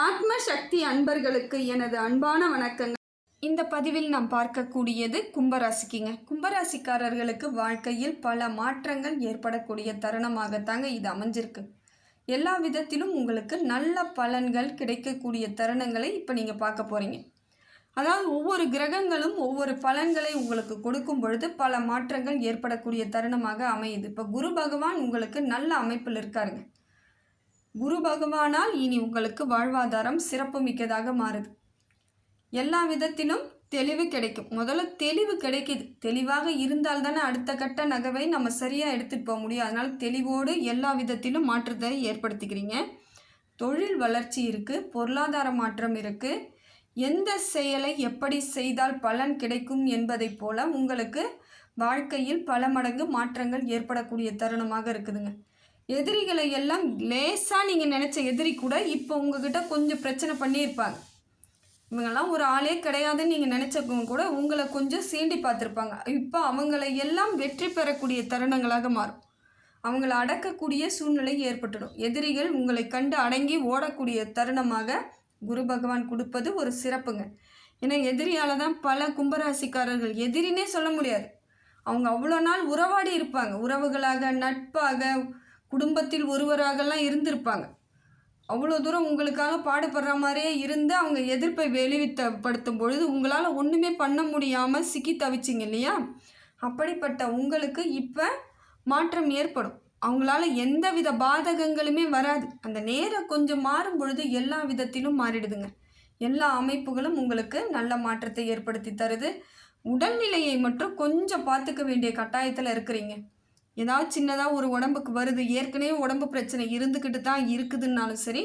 ஆத்ம சக்தி அன்பர்களுக்கு எனது அன்பான வணக்கங்கள். இந்த பதிவில் நாம் பார்க்கக்கூடியது கும்பராசிக்குங்க. கும்பராசிக்காரர்களுக்கு வாழ்க்கையில் பல மாற்றங்கள் ஏற்படக்கூடிய தருணமாகத்தாங்க இது அமைஞ்சிருக்கு. எல்லா விதத்திலும் உங்களுக்கு நல்ல பலன்கள் கிடைக்கக்கூடிய தருணங்களை இப்போ நீங்கள் பார்க்க போகிறீங்க அதாவது ஒவ்வொரு கிரகங்களும் ஒவ்வொரு பலன்களை உங்களுக்கு கொடுக்கும் பொழுது பல மாற்றங்கள் ஏற்படக்கூடிய தருணமாக அமையுது. இப்போ குரு பகவான் உங்களுக்கு நல்ல அமைப்பில் இருக்காருங்க. குரு பகவானால் இனி உங்களுக்கு வாழ்வாதாரம் சிறப்பு மிக்கதாக மாறுது. எல்லா விதத்திலும் தெளிவு கிடைக்கும். முதல்ல தெளிவு கிடைக்கிது. தெளிவாக இருந்தால் தானே அடுத்த கட்ட நகவை நம்ம சரியாக எடுத்துகிட்டு போக முடியும். அதனால் தெளிவோடு எல்லா விதத்திலும் மாற்றத்தை ஏற்படுத்திக்கிறீங்க. தொழில் வளர்ச்சி இருக்குது பொருளாதார மாற்றம் இருக்குது எந்த செயலை எப்படி செய்தால் பலன் கிடைக்கும் என்பதைப் போல உங்களுக்கு வாழ்க்கையில் பல மடங்கு மாற்றங்கள் ஏற்படக்கூடிய தருணமாக இருக்குதுங்க. எதிரிகளை எல்லாம் லேசாக நீங்கள் நினச்ச எதிரி கூட இப்போ உங்ககிட்ட கொஞ்சம் பிரச்சனை பண்ணியிருப்பாங்க. இவங்கெல்லாம் ஒரு ஆளே கிடையாதுன்னு நீங்கள் நினச்சவங்க கூட உங்களை கொஞ்சம் சீண்டி பார்த்துருப்பாங்க. இப்போ அவங்களை எல்லாம் வெற்றி பெறக்கூடிய தருணங்களாக மாறும். அவங்களை அடக்கக்கூடிய சூழ்நிலை ஏற்பட்டுடும். எதிரிகள் உங்களை கண்டு அடங்கி ஓடக்கூடிய தருணமாக குரு பகவான் கொடுப்பது ஒரு சிறப்புங்க. ஏன்னா எதிரியால் தான் பல கும்பராசிக்காரர்கள் எதிரினே சொல்ல முடியாது. அவங்க அவ்வளோ நாள் உறவாடி இருப்பாங்க. உறவுகளாக நட்பாக குடும்பத்தில் ஒருவராகலாம் இருந்திருப்பாங்க. அவ்வளோ தூரம் உங்களுக்காக பாடுபடுற மாதிரியே இருந்து அவங்க எதிர்ப்பை வெளிவித்தப்படுத்தும் பொழுது உங்களால் ஒன்றுமே பண்ண முடியாமல் சிக்கி தவிச்சிங்க இல்லையா? அப்படிப்பட்ட உங்களுக்கு இப்போ மாற்றம் ஏற்படும். அவங்களால எந்த வித பாதகங்களுமே வராது. அந்த நேரம் கொஞ்சம் மாறும் பொழுது எல்லா விதத்திலும் மாறிடுதுங்க. எல்லா அமைப்புகளும் உங்களுக்கு நல்ல மாற்றத்தை ஏற்படுத்தி தருது. உடல்நிலையை மட்டும் கொஞ்சம் பார்த்துக்க வேண்டிய கட்டாயத்தில் இருக்கிறீங்க. ஏதாவது சின்னதாக ஒரு உடம்புக்கு வருது. ஏற்கனவே உடம்பு பிரச்சனை இருந்துக்கிட்டு தான் இருக்குதுன்னாலும் சரி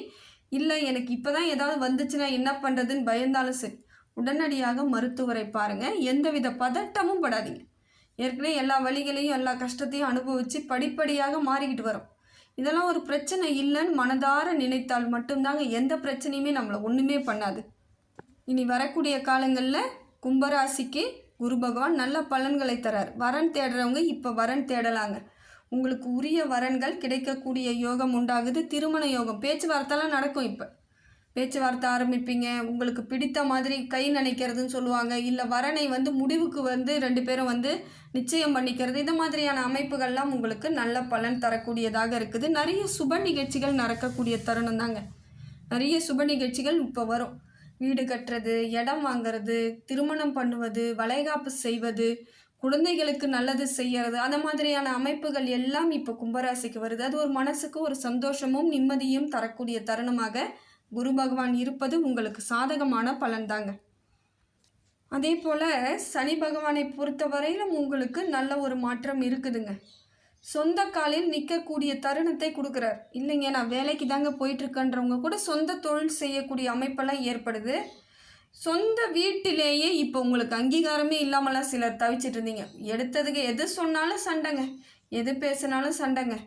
இல்லை எனக்கு இப்போ தான் ஏதாவது வந்துச்சுன்னா என்ன பண்ணுறதுன்னு பயந்தாலும் சரி உடனடியாக மருத்துவரை பாருங்கள் எந்தவித பதட்டமும் படாதீங்க. ஏற்கனவே எல்லா வழிகளையும் எல்லா கஷ்டத்தையும் அனுபவித்து படிப்படியாக மாறிக்கிட்டு வரோம். இதெல்லாம் ஒரு பிரச்சனை இல்லைன்னு மனதார நினைத்தால் மட்டும்தாங்க எந்த பிரச்சனையுமே நம்மளை ஒன்றுமே பண்ணாது. இனி வரக்கூடிய காலங்களில் கும்பராசிக்கு குரு பகவான் நல்ல பலன்களை தரார். வரன் தேடுறவங்க இப்போ வரன் தேடலாங்க. உங்களுக்கு உரிய வரன்கள் கிடைக்கக்கூடிய யோகம் உண்டாகுது. திருமண யோகம் பேச்சுவார்த்தைலாம் நடக்கும் இப்போ. பேச்சுவார்த்தை ஆரம்பிப்பீங்க. உங்களுக்கு பிடித்த மாதிரி கை நினைக்கிறதுன்னு சொல்லுவாங்க. இல்லை வரனை வந்து முடிவுக்கு வந்து ரெண்டு பேரும் வந்து நிச்சயம் பண்ணிக்கிறது. இந்த மாதிரியான அமைப்புகள்லாம் உங்களுக்கு நல்ல பலன் தரக்கூடியதாக இருக்குது. நிறைய சுப நிகழ்ச்சிகள் நடக்கக்கூடிய தருணம் தாங்க. நிறைய சுப நிகழ்ச்சிகள் இப்போ வரும். வீடு கட்டுறது இடம் வாங்குறது திருமணம் பண்ணுவது வளைகாப்பு செய்வது குழந்தைகளுக்கு நல்லது செய்யறது அந்த மாதிரியான அமைப்புகள் எல்லாம் இப்போ கும்பராசிக்கு வருது. அது ஒரு மனசுக்கு ஒரு சந்தோஷமும் நிம்மதியும் தரக்கூடிய தருணமாக குரு பகவான் இருப்பது உங்களுக்கு சாதகமான பலன்தாங்க அதே போல் சனி பகவானை பொறுத்தவரையிலும் உங்களுக்கு நல்ல ஒரு மாற்றம் இருக்குதுங்க. சொந்த காலில் நிற்கக்கூடிய தருணத்தை கொடுக்குறார். இல்லைங்க நான் வேலைக்கு தாங்க போயிட்டுருக்கன்றவங்க கூட சொந்த தொழில் செய்யக்கூடிய அமைப்பெல்லாம் ஏற்படுது. சொந்த வீட்டிலேயே இப்போ உங்களுக்கு அங்கீகாரமே இல்லாமலாம் சிலர் தவிச்சிட்டு இருந்தீங்க எடுத்ததுக்கு எது சொன்னாலும் சண்டைங்க எது பேசினாலும் சண்டைங்க.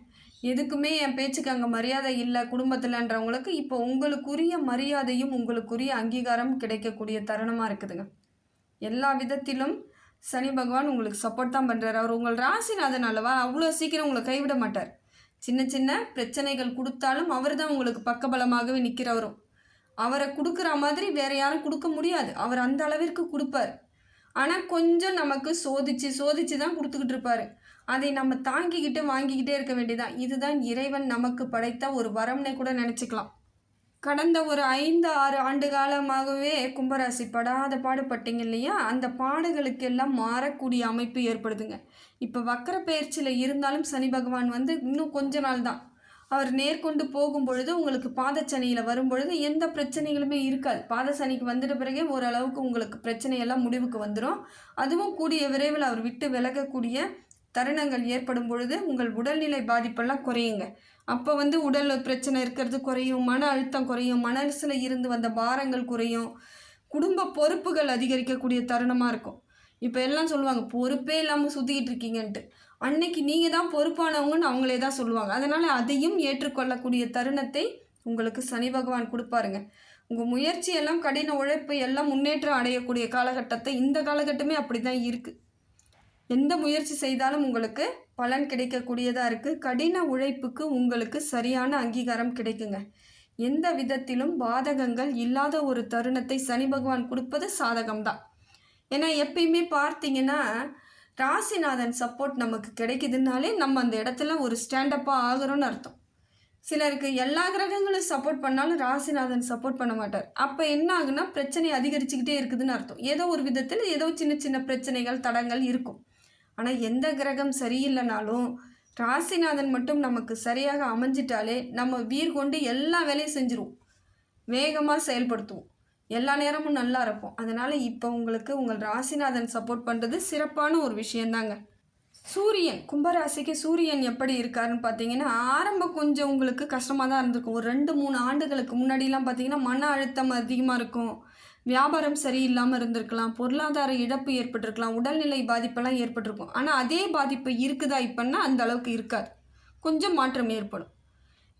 எதுக்குமே என் பேச்சுக்கு அங்கே மரியாதை இல்லை குடும்பத்தில்ன்றவங்களுக்கு. இப்போ உங்களுக்குரிய மரியாதையும் உங்களுக்குரிய அங்கீகாரம் கிடைக்கக்கூடிய தருணமாக இருக்குதுங்க. எல்லா விதத்திலும் சனி பகவான் உங்களுக்கு சப்போர்ட் தான் பண்ணுறாரு அவர் உங்கள் ராசிநாதன் அல்லவா? அவ்வளோ சீக்கிரம் உங்களை கைவிட மாட்டார். சின்ன சின்ன பிரச்சனைகள் கொடுத்தாலும் அவர் தான் உங்களுக்கு பக்கபலமாகவே நிற்கிறவரும். அவரை கொடுக்குற மாதிரி வேற யாரும் கொடுக்க முடியாது. அவர் அந்த அளவிற்கு கொடுப்பார். ஆனால் கொஞ்சம் நமக்கு சோதிச்சு சோதிச்சு தான் கொடுத்துக்கிட்டு இருப்பாரு. அதை நம்ம தாங்கிக்கிட்டு வாங்கிக்கிட்டே இருக்க வேண்டியதான் இதுதான் இறைவன் நமக்கு படைத்த ஒரு வரம்னே கூட நினச்சிக்கலாம். கடந்த ஒரு ஐந்து ஆறு ஆண்டு காலமாகவே கும்பராசி படாத பாடுபட்டீங்க இல்லையா? அந்த பாடுகளுக்கெல்லாம் மாறக்கூடிய அமைப்பு ஏற்படுதுங்க. இப்போ வக்கர பயிற்சியில் இருந்தாலும் சனி பகவான் வந்து இன்னும் கொஞ்ச நாள் தான். அவர் நேர்கொண்டு போகும் பொழுது உங்களுக்கு பாதச்சனியில் வரும் பொழுது எந்த பிரச்சனைகளுமே இருக்காது. பாதச்சனிக்கு வந்துட்ட பிறகே ஓரளவுக்கு உங்களுக்கு பிரச்சனையெல்லாம் முடிவுக்கு வந்துடும் அதுவும் கூடிய விரைவில் அவர் விட்டு விலகக்கூடிய தருணங்கள் ஏற்படும் பொழுது உங்கள் உடல்நிலை பாதிப்பெல்லாம் குறையுங்க. அப்போ வந்து உடல் பிரச்சனை இருக்கிறது குறையும் மன அழுத்தம் குறையும் மனசில் இருந்து வந்த பாரங்கள் குறையும். குடும்ப பொறுப்புகள் அதிகரிக்கக்கூடிய தருணமாக இருக்கும். இப்போ எல்லாம் சொல்லுவாங்க பொறுப்பே இல்லாமல் சுற்றிக்கிட்டு இருக்கீங்கன்ட்டு. அன்னைக்கு நீங்கள் தான் பொறுப்பானவங்கன்னு அவங்களே தான் சொல்லுவாங்க. அதனால் அதையும் ஏற்றுக்கொள்ளக்கூடிய தருணத்தை உங்களுக்கு சனி பகவான் கொடுப்பாருங்க. உங்கள் முயற்சி எல்லாம் கடின உழைப்பு எல்லாம் முன்னேற்றம் அடையக்கூடிய காலகட்டத்தை இந்த காலகட்டமே அப்படி தான் இருக்குது எந்த முயற்சி செய்தாலும் உங்களுக்கு பலன் கிடைக்கக்கூடியதாக இருக்குது கடின உழைப்புக்கு உங்களுக்கு சரியான அங்கீகாரம் கிடைக்குங்க. எந்த விதத்திலும் பாதகங்கள் இல்லாத ஒரு தருணத்தை சனி பகவான் கொடுப்பது சாதகம்தான். ஏன்னா எப்பயுமே பார்த்தீங்கன்னா ராசிநாதன் சப்போர்ட் நமக்கு கிடைக்குதுனாலே நம்ம அந்த இடத்துல ஒரு ஸ்டாண்டப்பாக ஆகிறோன்னு அர்த்தம். சிலருக்கு எல்லா கிரகங்களும் சப்போர்ட் பண்ணாலும் ராசிநாதன் சப்போர்ட் பண்ண மாட்டார். அப்போ என்ன ஆகுனா பிரச்சனை அதிகரிச்சுக்கிட்டே இருக்குதுன்னு அர்த்தம். ஏதோ ஒரு விதத்தில் ஏதோ சின்ன சின்ன பிரச்சனைகள் தடங்கள் இருக்கும். ஆனால் எந்த கிரகம் சரியில்லைனாலும் ராசிநாதன் மட்டும் நமக்கு சரியாக அமைஞ்சிட்டாலே நம்ம வீர் கொண்டு எல்லா வேலையும் செஞ்சுருவோம் வேகமாக செயல்படுத்துவோம். எல்லா நேரமும் நல்லா இருப்போம். அதனால் இப்போ உங்களுக்கு உங்கள் ராசிநாதன் சப்போர்ட் பண்ணுறது சிறப்பான ஒரு விஷயந்தாங்க. சூரியன் கும்பராசிக்கு சூரியன் எப்படி இருக்காருன்னு பார்த்தீங்கன்னா ஆரம்பம் கொஞ்சம் உங்களுக்கு கஷ்டமாக தான் இருந்திருக்கும். ஒரு ரெண்டு மூணு ஆண்டுகளுக்கு முன்னாடிலாம் பார்த்தீங்கன்னா மன அழுத்தம் அதிகமாக இருக்கும். வியாபாரம் சரியில்லாமல் இருந்திருக்கலாம் பொருளாதார இழப்பு ஏற்பட்டிருக்கலாம் உடல்நிலை பாதிப்பெல்லாம் ஏற்பட்டிருக்கும். ஆனால் அதே பாதிப்பு இருக்குதா இப்போன்னா அந்த அளவுக்கு இருக்காது. கொஞ்சம் மாற்றம் ஏற்படும்.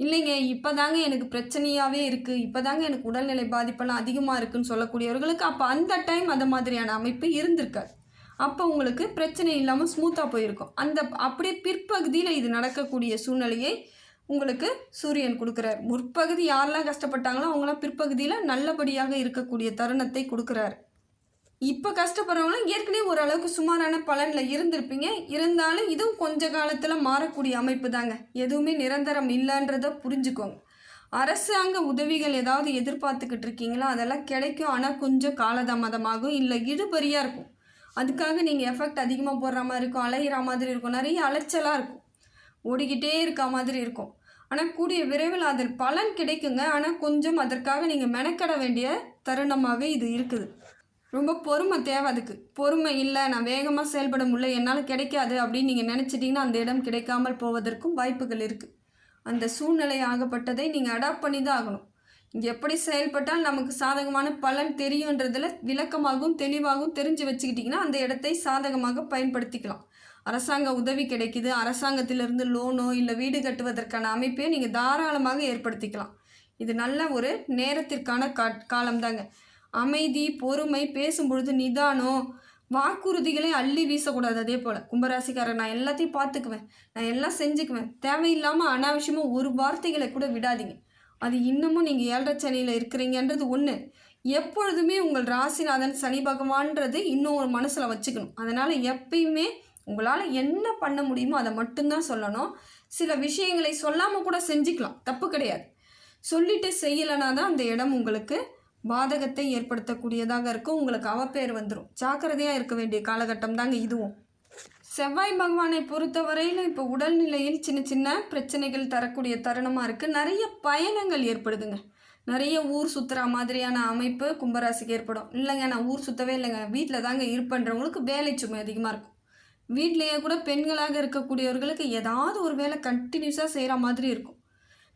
இல்லைங்க இப்போ தாங்க எனக்கு பிரச்சனையாகவே இருக்குது இப்போ தாங்க எனக்கு உடல்நிலை பாதிப்பெல்லாம் அதிகமாக இருக்குன்னு சொல்லக்கூடியவர்களுக்கு அப்போ அந்த டைம் அந்த மாதிரியான அமைப்பு இருந்திருக்காது. அப்போ உங்களுக்கு பிரச்சனை இல்லாமல் ஸ்மூத்தாக போயிருக்கும். அந்த அப்படியே பிற்பகுதியில் இது நடக்கக்கூடிய சூழ்நிலையை உங்களுக்கு சூரியன் கொடுக்குறார் முற்பகுதி யாரெல்லாம் கஷ்டப்பட்டாங்களோ அவங்களாம் பிற்பகுதியில் நல்லபடியாக இருக்கக்கூடிய தருணத்தை கொடுக்குறாரு. இப்போ கஷ்டப்படுறவங்களாம் ஏற்கனவே ஓரளவுக்கு சுமாரான பலனில் இருந்திருப்பீங்க. இருந்தாலும் இதுவும் கொஞ்ச காலத்தில் மாறக்கூடிய அமைப்பு தாங்க எதுவுமே நிரந்தரம் இல்லைன்றத புரிஞ்சுக்கோங்க. அரசாங்க உதவிகள் ஏதாவது எதிர்பார்த்துக்கிட்டு இருக்கீங்களா? அதெல்லாம் கிடைக்கும். ஆனால் கொஞ்சம் காலதாமதமாகும். இல்லை இழுபறியாக இருக்கும். அதுக்காக நீங்கள் எஃபெக்ட் அதிகமாக போடுற மாதிரி இருக்கும். அலையிற மாதிரி இருக்கும். நிறைய அலைச்சலாக இருக்கும். ஓடிக்கிட்டே இருக்க மாதிரி இருக்கும். ஆனால் கூடிய விரைவில் அதில் பலன் கிடைக்குங்க. ஆனால் கொஞ்சம் அதற்காக நீங்கள் மெனக்கட வேண்டிய தருணமாகவே இது இருக்குது. ரொம்ப பொறுமை தேவை அதுக்கு. பொறுமை இல்லை நான் வேகமாக செயல்பட முடியல என்னால் கிடைக்காது அப்படின்னு நீங்கள் நினச்சிட்டிங்கன்னா அந்த இடம் கிடைக்காமல் போவதற்கும் வாய்ப்புகள் இருக்குது அந்த சூழ்நிலை ஆகப்பட்டதை நீங்கள் அடாப்ட் பண்ணி தான் ஆகணும். எப்படி செயல்பட்டால் நமக்கு சாதகமான பலன் தெரியுன்றதில் விளக்கமாகவும் தெளிவாகவும் தெரிஞ்சு வச்சுக்கிட்டிங்கன்னா அந்த இடத்தை சாதகமாக பயன்படுத்திக்கலாம். அரசாங்க உதவி கிடைக்குது. அரசாங்கத்திலிருந்து லோனோ இல்லை வீடு கட்டுவதற்கான அமைப்பையோ நீங்கள் தாராளமாக ஏற்படுத்திக்கலாம். இது நல்ல ஒரு நேரத்திற்கான கா காலம்தாங்க. அமைதி பொறுமை பேசும்பொழுது நிதானம் வாக்குறுதிகளை அள்ளி வீசக்கூடாது அதே போல். கும்பராசிக்காரர் நான் எல்லாத்தையும் பார்த்துக்குவேன். நான் எல்லாம் செஞ்சுக்குவேன். தேவையில்லாமல் அனாவசியமாக ஒரு வார்த்தைகளை கூட விடாதீங்க. அது இன்னமும் நீங்கள் ஏழரை சனியில் இருக்கிறீங்கன்றது ஒன்று எப்பொழுதுமே உங்கள் ராசிநாதன் சனி பகவான்றது இன்னும் ஒரு மனசில் வச்சுக்கணும். அதனால் எப்பயுமே உங்களால் என்ன பண்ண முடியுமோ அதை மட்டும்தான் சொல்லணும். சில விஷயங்களை சொல்லாமல் கூட செஞ்சுக்கலாம். தப்பு கிடையாது. சொல்லிட்டு செய்யலைனா தான் அந்த இடம் உங்களுக்கு பாதகத்தை ஏற்படுத்தக்கூடியதாக இருக்கும். உங்களுக்கு அவப்பேர் வந்துடும் ஜாக்கிரதையாக இருக்க வேண்டிய காலகட்டம் தாங்க இதுவும். செவ்வாய் பகவானை பொறுத்தவரையில் இப்போ உடல்நிலையில் சின்ன சின்ன பிரச்சனைகள் தரக்கூடிய தருணமாக இருக்குது நிறைய பயணங்கள் ஏற்படுதுங்க. நிறைய ஊர் சுற்றுற மாதிரியான அமைப்பு கும்பராசிக்கு ஏற்படும். இல்லைங்க நான் ஊர் சுற்றவே இல்லைங்க. வீட்டில் தாங்க இருப்பன்றவங்களுக்கு வேலை சுமை அதிகமாக இருக்கும். வீட்டிலேயே கூட பெண்களாக இருக்கக்கூடியவர்களுக்கு ஏதாவது ஒரு வேலை கண்டினியூஸாக செய்கிற மாதிரி இருக்கும்.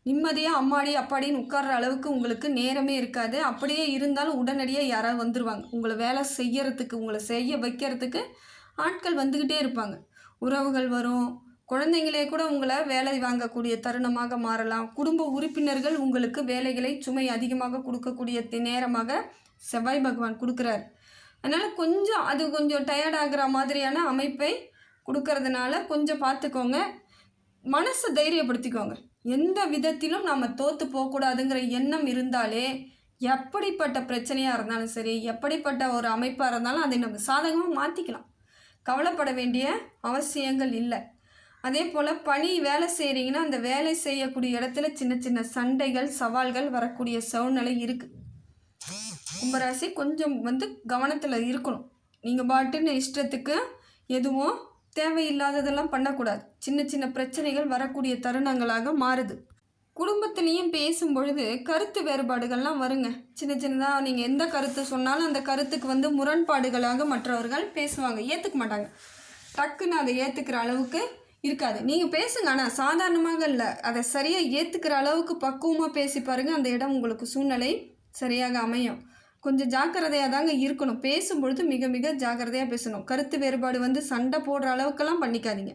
நிம்மதியாக அம்மாடி அப்பாடின்னு உட்கார்ற அளவுக்கு உங்களுக்கு நேரமே இருக்காது. அப்படியே இருந்தாலும் உடனடியாக யாராவது வந்துடுவாங்க உங்களை வேலை செய்யறதுக்கு உங்களை செய்ய வைக்கிறதுக்கு ஆட்கள் வந்துக்கிட்டே இருப்பாங்க. உறவுகள் வரும். குழந்தைங்களே கூட உங்களை வேலை வாங்கக்கூடிய தருணமாக மாறலாம். குடும்ப உறுப்பினர்கள் உங்களுக்கு வேலைகளை சுமை அதிகமாக கொடுக்கக்கூடிய நேரமாக செவ்வாய் பகவான் கொடுக்குறாரு. அதனால் கொஞ்சம் அது கொஞ்சம் டயர்டாகிற மாதிரியான அமைப்பை கொடுக்கறதுனால கொஞ்சம் பார்த்துக்கோங்க. மனசை தைரியப்படுத்திக்கோங்க. எந்த விதத்திலும் நாம் தோற்று போகக்கூடாதுங்கிற எண்ணம் இருந்தாலே எப்படிப்பட்ட பிரச்சனையாக இருந்தாலும் சரி எப்படிப்பட்ட ஒரு அமைப்பாக இருந்தாலும் அதை நம்ம சாதகமாக மாற்றிக்கலாம் கவலைப்பட வேண்டிய அவசியங்கள் இல்லை. அதே போல் பணி வேலை செய்கிறீங்கன்னா அந்த வேலை செய்யக்கூடிய இடத்துல சின்ன சின்ன சண்டைகள் சவால்கள் வரக்கூடிய சூழ்நிலை இருக்குது கும்பராசி கொஞ்சம் வந்து கவனத்தில் இருக்கணும். நீங்கள் பாட்டுன்னு இஷ்டத்துக்கு எதுவும் தேவையில்லாததெல்லாம் பண்ணக்கூடாது. சின்ன சின்ன பிரச்சனைகள் வரக்கூடிய தருணங்களாக மாறுது. குடும்பத்துலேயும் பேசும் பொழுது கருத்து வேறுபாடுகள்லாம் வருங்க. சின்ன சின்னதாக நீங்கள் எந்த கருத்து சொன்னாலும் அந்த கருத்துக்கு வந்து முரண்பாடுகளாக மற்றவர்கள் பேசுவாங்க. ஏற்றுக்க மாட்டாங்க. டக்குன்னு அதை ஏற்றுக்கிற அளவுக்கு இருக்காது. நீங்கள் பேசுங்க. ஆனால் சாதாரணமாக இல்லை. அதை சரியாக ஏற்றுக்கிற அளவுக்கு பக்குவமாக பேசி பாருங்கள் அந்த இடம் உங்களுக்கு சூழ்நிலை சரியாக அமையும். கொஞ்சம் ஜாக்கிரதையாக தாங்க இருக்கணும். பேசும்பொழுது மிக மிக ஜாக்கிரதையாக பேசணும். கருத்து வேறுபாடு வந்து சண்டை போடுற அளவுக்கெல்லாம் பண்ணிக்காதீங்க.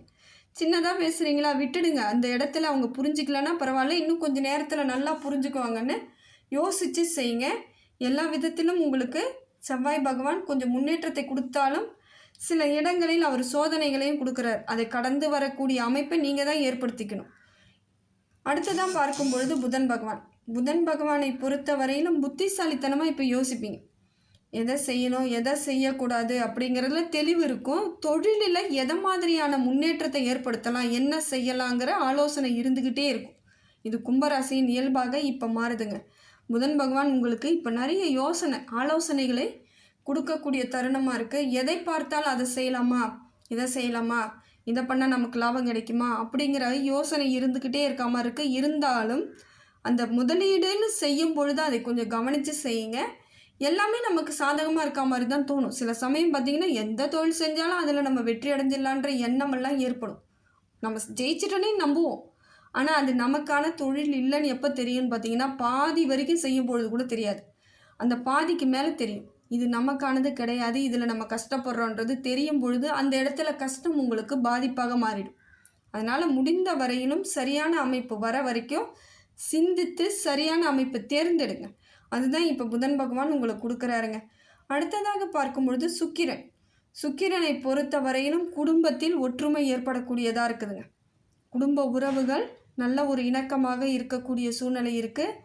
சின்னதாக பேசுகிறீங்களா விட்டுடுங்க. அந்த இடத்துல அவங்க புரிஞ்சிக்கலன்னா பரவாயில்ல. இன்னும் கொஞ்சம் நேரத்தில் நல்லா புரிஞ்சுக்குவாங்கன்னு யோசித்து செய்யுங்க. எல்லா விதத்திலும் உங்களுக்கு செவ்வாய் பகவான் கொஞ்சம் முன்னேற்றத்தை கொடுத்தாலும் சில இடங்களில் அவர் சோதனைகளையும் கொடுக்குறார். அதை கடந்து வரக்கூடிய அமைப்பை நீங்கள் தான் ஏற்படுத்திக்கணும். அடுத்ததான் பார்க்கும் பொழுது புதன் பகவான். புதன் பகவானை பொறுத்த வரையிலும் புத்திசாலித்தனமாக இப்போ யோசிப்பீங்க. எதை செய்யணும் எதை செய்யக்கூடாது அப்படிங்கிறதுல தெளிவு இருக்கும். தொழிலில் எதை மாதிரியான முன்னேற்றத்தை ஏற்படுத்தலாம் என்ன செய்யலாங்கிற ஆலோசனை இருந்துக்கிட்டே இருக்கும். இது கும்பராசியின் இயல்பாக இப்போ மாறுதுங்க. புதன் பகவான் உங்களுக்கு இப்போ நிறைய யோசனை ஆலோசனைகளை கொடுக்கக்கூடிய தருணமாக இருக்குது எதை பார்த்தாலும் அதை செய்யலாமா? இதை செய்யலாமா? இதை பண்ணால் நமக்கு லாபம் கிடைக்குமா? அப்படிங்கிற யோசனை இருந்துக்கிட்டே இருக்காமல் இருக்குது இருந்தாலும் அந்த முதலீடுன்னு செய்யும் பொழுது அதை கொஞ்சம் கவனித்து செய்யுங்க. எல்லாமே நமக்கு சாதகமாக இருக்க மாதிரி தான் தோணும். சில சமயம் பார்த்திங்கன்னா எந்த தொழில் செஞ்சாலும் அதில் நம்ம வெற்றி அடைஞ்சிடலான்ற எண்ணமெல்லாம் ஏற்படும். நம்ம ஜெயிச்சிட்டோன்னே நம்புவோம். ஆனால் அது நமக்கான தொழில் இல்லைன்னு எப்போ தெரியும்னு பார்த்தீங்கன்னா பாதி வரைக்கும் செய்யும் பொழுது கூட தெரியாது. அந்த பாதிக்கு மேலே தெரியும். இது நமக்கானது கிடையாது இதில் நம்ம கஷ்டப்படுறோன்றது தெரியும் பொழுது அந்த இடத்துல கஷ்டம் உங்களுக்கு பாதிப்பாக மாறிடும். அதனால் முடிந்த வரையிலும் சரியான அமைப்பு வர வரைக்கும் சிந்தித்து சரியான அமைப்பை தேர்ந்தெடுங்க. அதுதான் இப்போ புதன் பகவான் உங்களுக்கு கொடுக்குறாருங்க. அடுத்ததாக பார்க்கும் பொழுது சுக்கிரன். சுக்கிரனை பொறுத்த வரையிலும் குடும்பத்தில் ஒற்றுமை ஏற்படக்கூடியதாக இருக்குதுங்க. குடும்ப உறவுகள் நல்ல ஒரு இணக்கமாக இருக்கக்கூடிய சூழ்நிலை இருக்குது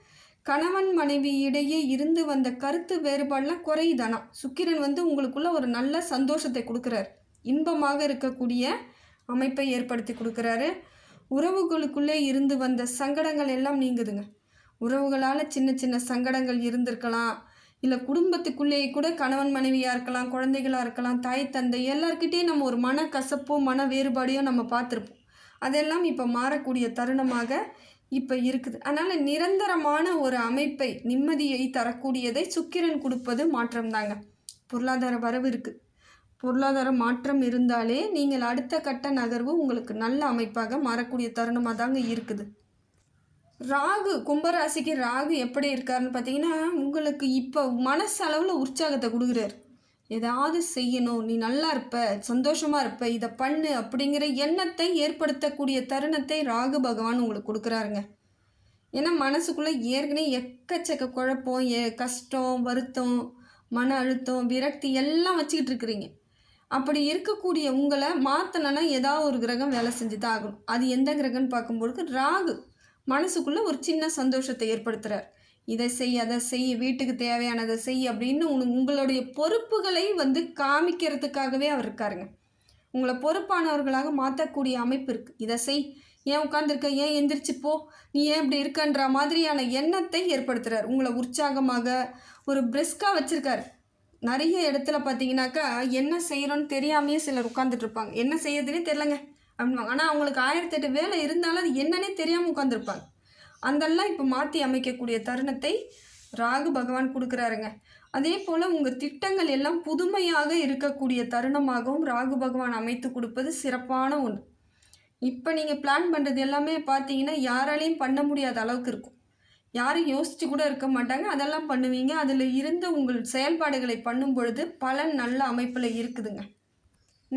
கணவன் மனைவி இடையே இருந்து வந்த கருத்து வேறுபாடெலாம் குறையுதானா? சுக்கிரன் வந்து உங்களுக்குள்ள ஒரு நல்ல சந்தோஷத்தை கொடுக்குறாரு. இன்பமாக இருக்கக்கூடிய அமைப்பை ஏற்படுத்தி கொடுக்குறாரு. உறவுகளுக்குள்ளே இருந்து வந்த சங்கடங்கள் எல்லாம் நீங்குதுங்க. உறவுகளால் சின்ன சின்ன சங்கடங்கள் இருந்திருக்கலாம். இல்லை குடும்பத்துக்குள்ளேயே கூட கணவன் மனைவியாக இருக்கலாம் குழந்தைகளாக இருக்கலாம் தாய் தந்தை எல்லாருக்கிட்டேயும் நம்ம ஒரு மன கசப்போ மன வேறுபாடையோ நம்ம பார்த்துருப்போம். அதெல்லாம் இப்போ மாறக்கூடிய தருணமாக இப்போ இருக்குது. அதனால் நிரந்தரமான ஒரு அமைப்பை நிம்மதியை தரக்கூடியதை சுக்கிரன் கொடுப்பது மாற்றம் தாங்க. பொருளாதார வரவு இருக்குது பொருளாதார மாற்றம் இருந்தாலே நீங்கள் அடுத்த கட்ட நகர்வு உங்களுக்கு நல்ல அமைப்பாக மாறக்கூடிய தருணமாக தாங்க இருக்குது. ராகு கும்பராசிக்கு ராகு எப்படி இருக்காருன்னு பார்த்தீங்கன்னா உங்களுக்கு இப்போ மனசளவில் உற்சாகத்தை கொடுக்குறாரு. ஏதாவது செய்யணும் நீ நல்லா இருப்ப சந்தோஷமாக இருப்ப இதை பண்ணு அப்படிங்கிற எண்ணத்தை ஏற்படுத்தக்கூடிய தருணத்தை ராகு பகவான் உங்களுக்கு கொடுக்குறாருங்க. ஏன்னா மனசுக்குள்ளே ஏற்கனவே எக்கச்சக்க குழப்பம் ஏ கஷ்டம் வருத்தம் மன அழுத்தம் விரக்தி எல்லாம் வச்சுக்கிட்டு இருக்கிறீங்க. அப்படி இருக்கக்கூடிய உங்களை மாற்றணும்னா ஏதாவது ஒரு கிரகம் வேலை செஞ்சு தான் ஆகணும். அது எந்த கிரகம்னு பார்க்கும்பொழுது ராகு. மனசுக்குள்ளே ஒரு சின்ன சந்தோஷத்தை ஏற்படுத்துகிறார் இதை செய் அதை செய் வீட்டுக்கு தேவையானதை செய் அப்படின்னு உனு உங்களுடைய பொறுப்புகளை வந்து காமிக்கிறதுக்காகவே அவர் இருக்காருங்க. உங்களை பொறுப்பானவர்களாக மாற்றக்கூடிய அமைப்பு இருக்குது இதை செய். ஏன் உட்காந்துருக்க ஏன் எந்திரிச்சு போ? நீ ஏன் இப்படி இருக்கன்ற மாதிரியான எண்ணத்தை ஏற்படுத்துகிறார் உங்களை உற்சாகமாக ஒரு பிரிஸ்காக வச்சுருக்கார். நிறைய இடத்துல பார்த்தீங்கன்னாக்கா என்ன செய்கிறோன்னு தெரியாமையே சிலர் உட்காந்துட்டு இருப்பாங்க. என்ன செய்யறதுன்னே தெரிலங்க அப்படின்வாங்க ஆனால் அவங்களுக்கு ஆயிரத்தெட்டு வேலை இருந்தாலும் அது என்னன்னே தெரியாமல் உட்காந்துருப்பாங்க அதெல்லாம் இப்போ மாற்றி அமைக்கக்கூடிய தருணத்தை ராகு பகவான் கொடுக்குறாருங்க. அதே போல் உங்கள் திட்டங்கள் எல்லாம் புதுமையாக இருக்கக்கூடிய தருணமாகவும் ராகு பகவான் அமைத்து கொடுப்பது சிறப்பான ஒன்று இப்போ நீங்கள் பிளான் பண்ணுறது எல்லாமே பார்த்தீங்கன்னா யாராலையும் பண்ண முடியாத அளவுக்கு இருக்கும். யாரும் யோசித்து கூட இருக்க மாட்டாங்க. அதெல்லாம் பண்ணுவீங்க. அதில் இருந்து உங்கள் செயல்பாடுகளை பண்ணும் பொழுது பலன் நல்ல அமைப்பில் இருக்குதுங்க.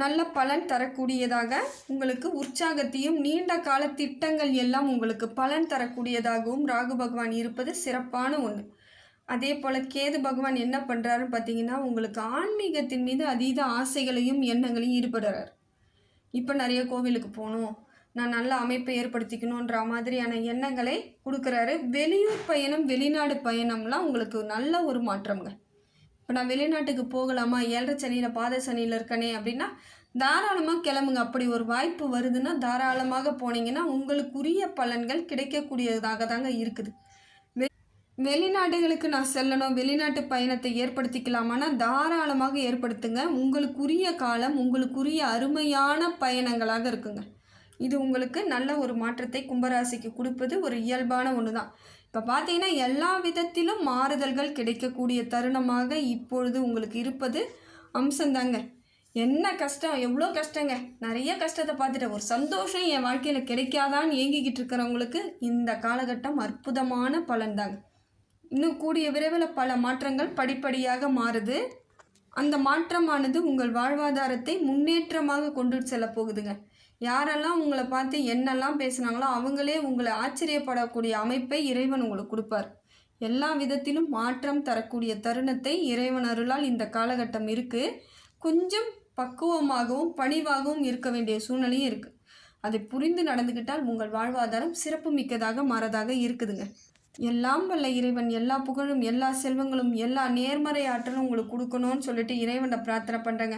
நல்ல பலன் தரக்கூடியதாக உங்களுக்கு உற்சாகத்தையும் நீண்ட கால திட்டங்கள் எல்லாம் உங்களுக்கு பலன் தரக்கூடியதாகவும் ராகு பகவான் இருப்பது சிறப்பான ஒன்று அதே போல் கேது பகவான் என்ன பண்ணுறாருன்னு பார்த்தீங்கன்னா உங்களுக்கு ஆன்மீகத்தின் மீது அதீத ஆசைகளையும் எண்ணங்களையும் ஈடுபடுறார். இப்போ நிறைய கோவிலுக்கு போகணும் நான் நல்ல அமைப்பை ஏற்படுத்திக்கணுன்ற மாதிரியான எண்ணங்களை கொடுக்குறாரு. வெளியூர் பயணம் வெளிநாடு பயணம்லாம் உங்களுக்கு நல்ல ஒரு மாற்றம்ங்க. இப்போ நான் வெளிநாட்டுக்கு போகலாமா? ஏழரை சனியில் பாத சனியில் இருக்கனே அப்படின்னா தாராளமாக கிளம்புங்க. அப்படி ஒரு வாய்ப்பு வருதுன்னா தாராளமாக போனீங்கன்னா உங்களுக்குரிய பலன்கள் கிடைக்கக்கூடியதாக தாங்க இருக்குது. வெ வெளிநாடுகளுக்கு நான் செல்லணும். வெளிநாட்டு பயணத்தை ஏற்படுத்திக்கலாமான்னா தாராளமாக ஏற்படுத்துங்க. உங்களுக்குரிய காலம் உங்களுக்குரிய அருமையான பயணங்களாக இருக்குங்க. இது உங்களுக்கு நல்ல ஒரு மாற்றத்தை கும்பராசிக்கு கொடுப்பது ஒரு இயல்பான ஒன்று தான் இப்போ பார்த்தீங்கன்னா எல்லா விதத்திலும் மாறுதல்கள் கிடைக்கக்கூடிய தருணமாக இப்பொழுது உங்களுக்கு இருப்பது அம்சந்தாங்க. என்ன கஷ்டம்? எவ்வளோ கஷ்டங்க? நிறைய கஷ்டத்தை பார்த்துட்டு ஒரு சந்தோஷம் என் வாழ்க்கையில் கிடைக்காதான்னு ஏங்கிக்கிட்டு இருக்கிறவங்களுக்கு இந்த காலகட்டம் அற்புதமான பலன்தாங்க. இன்னும் கூடிய விரைவில் பல மாற்றங்கள் படிப்படியாக மாறுது. அந்த மாற்றமானது உங்கள் வாழ்வாதாரத்தை முன்னேற்றமாக கொண்டு செல்ல போகுதுங்க. யாரெல்லாம் உங்களை பார்த்து என்னெல்லாம் பேசுனாங்களோ அவங்களே உங்களை ஆச்சரியப்படக்கூடிய அமைப்பை இறைவன் உங்களுக்கு கொடுப்பார். எல்லா விதத்திலும் மாற்றம் தரக்கூடிய தருணத்தை இறைவன் அருளால் இந்த காலகட்டம் இருக்குது கொஞ்சம் பக்குவமாகவும் பணிவாகவும் இருக்க வேண்டிய சூழ்நிலையும் இருக்குது அதை புரிந்து நடந்துக்கிட்டால் உங்கள் வாழ்வாதாரம் சிறப்பு மிக்கதாக மாறதாக இருக்குதுங்க. எல்லாம் வல்ல இறைவன் எல்லா புகழும் எல்லா செல்வங்களும் எல்லா நேர்மறை ஆற்றலும் உங்களுக்கு கொடுக்கணும்னு சொல்லிட்டு இறைவனை பிரார்த்தனை பண்ணுறேங்க